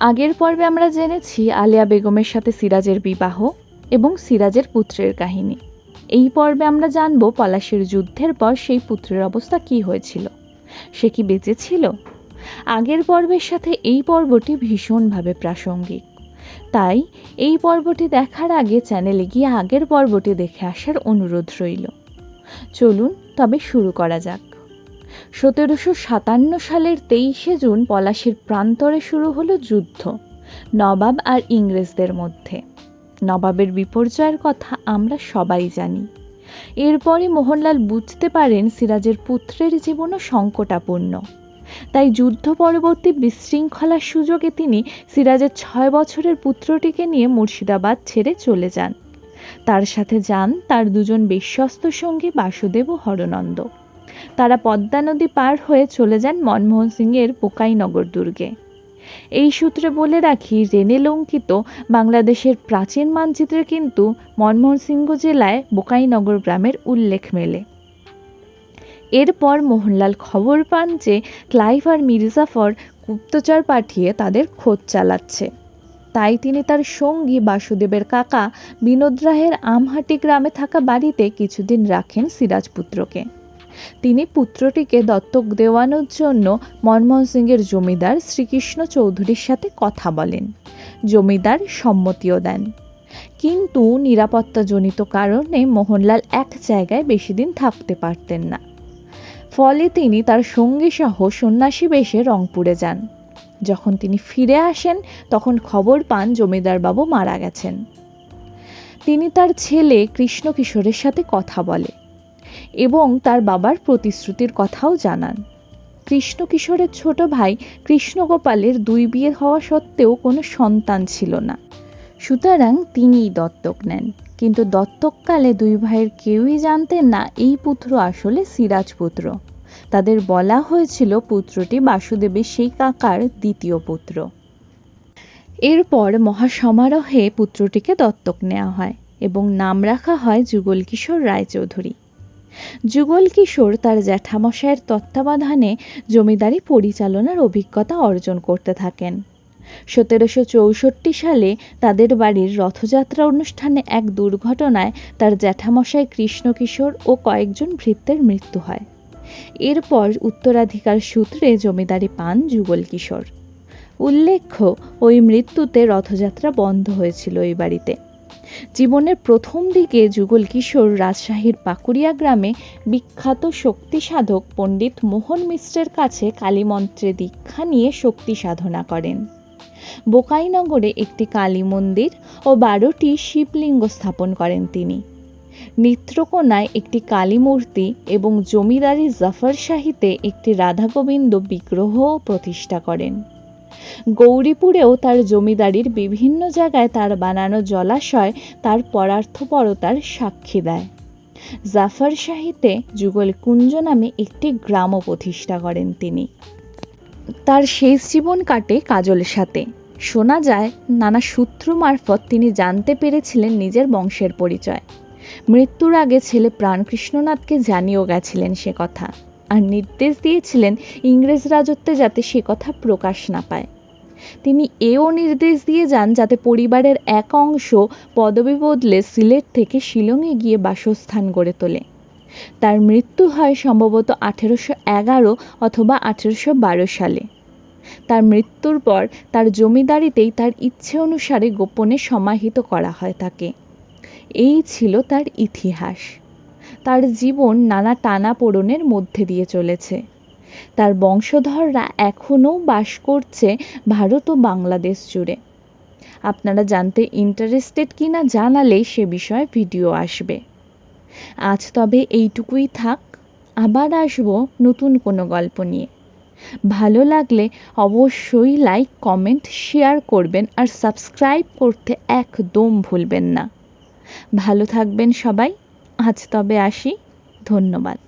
আগের পর্বে আমরা জেনেছি আলিয়া বেগমের সাথে সিরাজের বিবাহ এবং সিরাজের পুত্রের কাহিনী। এই পর্বে আমরা জানব পলাশির যুদ্ধের পর সেই পুত্রের অবস্থা কি হয়েছিল। সে কি বেঁচে ছিল? আগের পর্বের সাথে এই পর্বটি ভীষণভাবে প্রাসঙ্গিক। তাই এই পর্বটি দেখার আগে চ্যানেলে গিয়ে আগের পর্বটি দেখে আসার অনুরোধ রইল। চলুন তবে শুরু করা যাক। সতেরোশো সাতান্ন সালের তেইশে জুন পলাশির প্রান্তরে শুরু হলো যুদ্ধ, নবাব আর ইংরেজদের মধ্যে। নবাবের বিপর্যয়ের কথা আমরা সবাই জানি। এরপরে মোহনলাল বুঝতে পারেন সিরাজের পুত্রের জীবনও সংকটাপূর্ণ। তাই যুদ্ধ পরবর্তী বিশৃঙ্খলার সুযোগে তিনি সিরাজের ছয় বছরের পুত্রটিকে নিয়ে মুর্শিদাবাদ ছেড়ে চলে যান। তার সাথে যান তার দুজন বিশ্বস্ত সঙ্গী বাসুদেব ও হরনন্দ। তারা পদ্মা নদী পার হয়ে চলে যান মনমোহন সিংয়ের পোকাইনগর দুর্গে। এই সূত্রে বলে রাখি রেনে লঙ্কিত বাংলাদেশের প্রাচীন মানচিত্রে কিন্তু মনমোহন সিংহ জেলায় বোকাইনগর গ্রামের উল্লেখ মেলে। এরপর মোহনলাল খবর পান যে, ক্লাইভ আর মির্জাফর গুপ্তচর পাঠিয়ে তাদের খোঁজ চালাচ্ছে। তাই তিনি তার সঙ্গী বাসুদেবের কাকা বিনোদ রায়ের আমহাটি গ্রামে থাকা বাড়িতে কিছুদিন রাখেন সিরাজপুত্রকে। তিনি পুত্রটিকে দত্তক দেওয়ানোর জন্য মনমোহন সিংয়ের জমিদার শ্রীকৃষ্ণ চৌধুরীর সাথে কথা বলেন। জমিদার সম্মতিও দেন। কিন্তু নিরাপত্তাজনিত কারণে মোহনলাল এক জায়গায় বেশি দিন থাকতে পারতেন না। ফলে তিনি তার সঙ্গী সহ সন্ন্যাসী বেশে রংপুরে যান। যখন তিনি ফিরে আসেন, তখন খবর পান জমিদার বাবু মারা গেছেন। তিনি তার ছেলে কৃষ্ণ কিশোরের সাথে কথা বলে। এবং তার বাবার প্রতিশ্রুতির কথাও জানান। কৃষ্ণ কিশোরের ছোট ভাই কৃষ্ণগোপালের দুই বিয়ে হওয়া সত্ত্বেও কোনো সন্তান ছিল না। সুতরাং তিনিই দত্তক নেন। কিন্তু দত্তককালে দুই ভাইয়ের কেউই জানতেন না এই পুত্র আসলে সিরাজ পুত্র। তাদের বলা হয়েছিল পুত্রটি বাসুদেবের সেই কাকার দ্বিতীয় পুত্র। এরপর মহাসমারোহে পুত্রটিকে দত্তক নেওয়া হয় এবং নাম রাখা হয় যুগল কিশোর রায়চৌধুরী। যুগল কিশোর তার জ্যাঠামশায়ের তত্ত্বাবধানে জমিদারি পরিচালনার অভিজ্ঞতা অর্জন করতে থাকেন। সতেরোশো চৌষট্টি সালে তাদের বাড়ির রথযাত্রা অনুষ্ঠানে এক দুর্ঘটনায় তার জ্যাঠামশাই কৃষ্ণকিশোর ও কয়েকজন ভৃত্যের মৃত্যু হয়। এরপর উত্তরাধিকার সূত্রে জমিদারি পান যুগল কিশোর। উল্লেখ্য, ওই মৃত্যুতে রথযাত্রা বন্ধ হয়েছিল এই বাড়িতে। জীবনের প্রথম দিকে যুগল কিশোর রাজশাহীর পাকুড়িয়া গ্রামে বিখ্যাত শক্তি সাধক পণ্ডিত মোহন মিশ্রের কাছে কালীমন্ত্রে দীক্ষা নিয়ে শক্তি সাধনা করেন। বোকাইনগরে একটি কালী মন্দির ও বারোটি শিবলিঙ্গ স্থাপন করেন তিনি। নেত্রকোনায় একটি কালী মূর্তি এবং জমিদারি জাফর শাহিতে একটি রাধা গোবিন্দ বিগ্রহ প্রতিষ্ঠা করেন। গৌরীপুরেও তার জমিদারির বিভিন্ন জায়গায় তার বানানো জলাশয় তার পরার্থপরতার সাক্ষী দেয়। জাফর শাহিতে যুগল কুঞ্জ নামে একটি গ্রামও প্রতিষ্ঠা করেন তিনি। তার শেষ জীবন কাটে কাজলের সাথে। শোনা যায়, নানা সূত্র মারফত তিনি জানতে পেরেছিলেন নিজের বংশের পরিচয়। মৃত্যুর আগে ছেলে প্রাণকৃষ্ণনাথকে জানিয়েও গেছিলেন সে কথা। আর নির্দেশ দিয়েছিলেন ইংরেজ রাজত্বে যাতে সে কথা প্রকাশ না পায়। তিনি এও নির্দেশ দিয়ে যান যাতে পরিবারের এক অংশ পদবি বদলে সিলেট থেকে শিলংয়ে গিয়ে বাসস্থান গড়ে তোলে। তার মৃত্যু হয় সম্ভবত আঠেরোশো এগারো অথবা আঠেরোশো বারো সালে। তার মৃত্যুর পর তার জমিদারিতেই তার ইচ্ছে অনুসারে গোপনে সমাহিত করা হয় তাকে। এই ছিল তার ইতিহাস। তার জীবন নানা টানাপোড়েনের মধ্যে দিয়ে চলেছে। তার বংশধররা এখনও বাস করছে ভারত ও বাংলাদেশ জুড়ে। আপনারা জানতে ইন্টারেস্টেড কিনা জানালে সে বিষয়ে ভিডিও আসবে। আজ তবে এইটুকুই থাক, আবার আসব নতুন কোনো গল্প নিয়ে। ভালো লাগলে অবশ্যই লাইক কমেন্ট শেয়ার করবেন আর সাবস্ক্রাইব করতে একদম ভুলবেন না। ভালো থাকবেন সবাই। আজ তবে আসি। ধন্যবাদ।